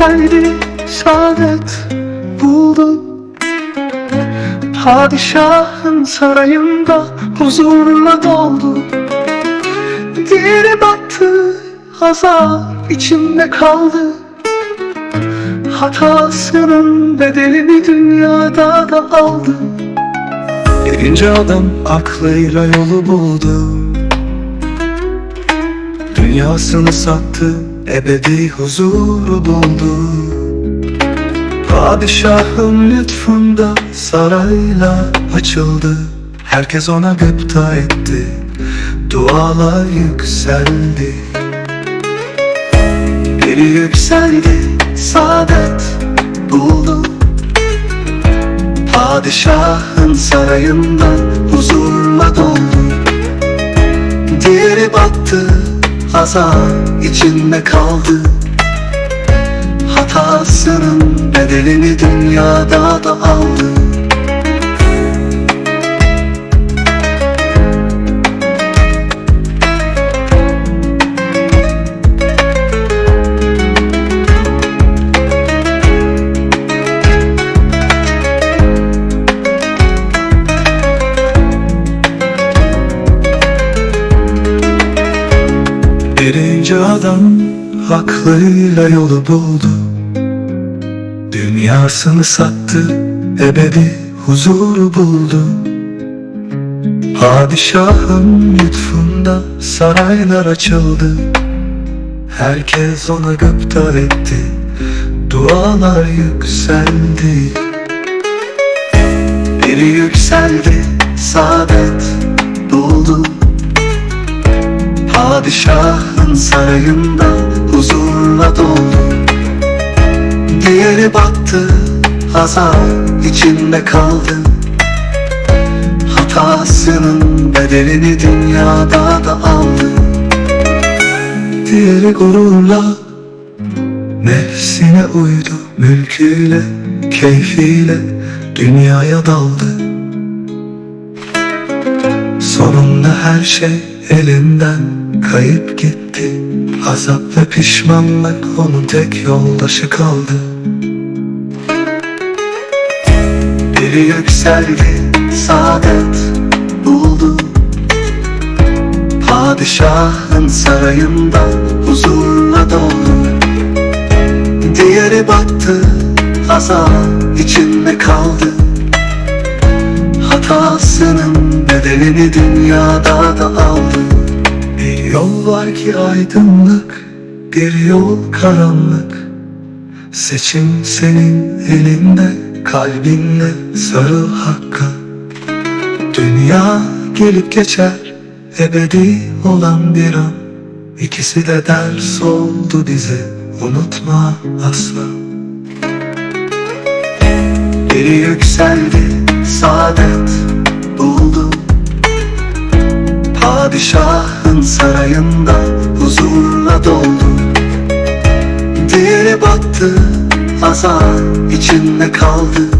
yükseldi saadet buldu. Padişahın sarayında huzurla doldu. Diğeri battı azap içinde kaldı. Hatasının bedelini dünyada da aldı. Birinci adam aklıyla yolu buldu Dünyasını sattı, ebedi huzuru buldu. Padişahın lütfunda sarayla açıldı. Herkes ona gıpta etti, dualar yükseldi. Biri yükseldi, saadet buldu. Padişahın sarayında huzurla doldu. Diğeri battı, azap içinde kaldı. Hatasının bedelini dünyada da aldı Birinci adam aklıyla yolu buldu. Dünyasını sattı, ebedi huzuru buldu. Padişahın lütfunda saraylar açıldı. Herkes ona gıpta etti, dualar yükseldi. Biri yükseldi, saadet buldu Padişahın sarayında huzurla doldu Diğeri battı, azap içinde kaldı. Hatasının bedelini dünyada da aldı. Diğeri gururla Nefsine uydu. Mülküyle, keyfiyle dünyaya daldı. Sonunda her şey elinden kayıp gitti Azap ve pişmanlık onun tek yoldaşı kaldı. Biri yükseldi, saadet buldu. Padişahın sarayında huzurla doldu. Diğeri battı, azap içinde kaldı. Hatasının bedelini dünyada da aldı yol var ki aydınlık, bir yol karanlık. Seçim senin elinde, kalbinle sarıl hakka. Dünya gelip geçer, ebedi olan bir an. İkisi de ders oldu bize, unutma asla. Biri yükseldi, saadet buldu Sarayında huzurla doldu. Diğeri battı, azap içinde kaldı